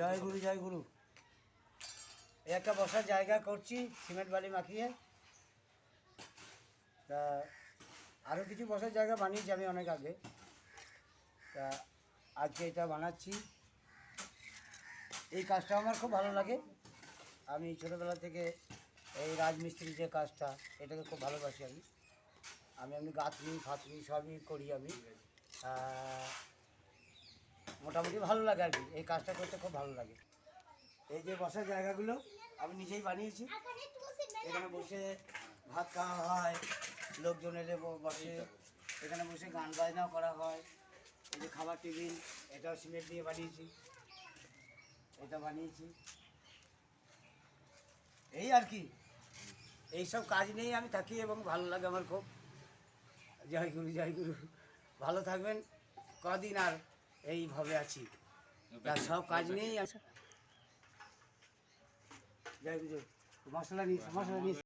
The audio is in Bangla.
জয় গুরু জয় গুরু। একটা বসার জায়গা করছি, সিমেন্ট বালি মাখিয়ে। তা আরও কিছু বসার জায়গা বানিয়েছি আমি অনেক আগে। তা আজকে এটা বানাচ্ছি। এই কাজটা আমার খুব ভালো লাগে। আমি ছোটোবেলা থেকে এই রাজমিস্ত্রি যে কাজটা, এটাকে খুব ভালোবাসি আমি। আমি এমনি গাঁথনি ফাতনি সবই করি আমি। মোটামুটি ভালো লাগে আর কি। এই কাজটা করতে খুব ভালো লাগে। এই যে বসার জায়গাগুলো, আমি নিজেই বানিয়েছি। এখানে বসে ভাত খাওয়া হয়, লোকজন এলে বসে। এখানে বসে গান বাজনাও করা হয়। এই যে খাবার টেবিল, এটাও সিমেন্ট দিয়ে বানিয়েছি। এটা বানিয়েছি। এই আর কি। এইসব কাজ নিয়েই আমি থাকি এবং ভালো লাগে আমার খুব। জয় গুরু জয় গুরু। ভালো থাকবেন। কদিন আর এইভাবে আছি। তার সব কাজ নেই। মশলা নিয়ে মশলা নিয়ে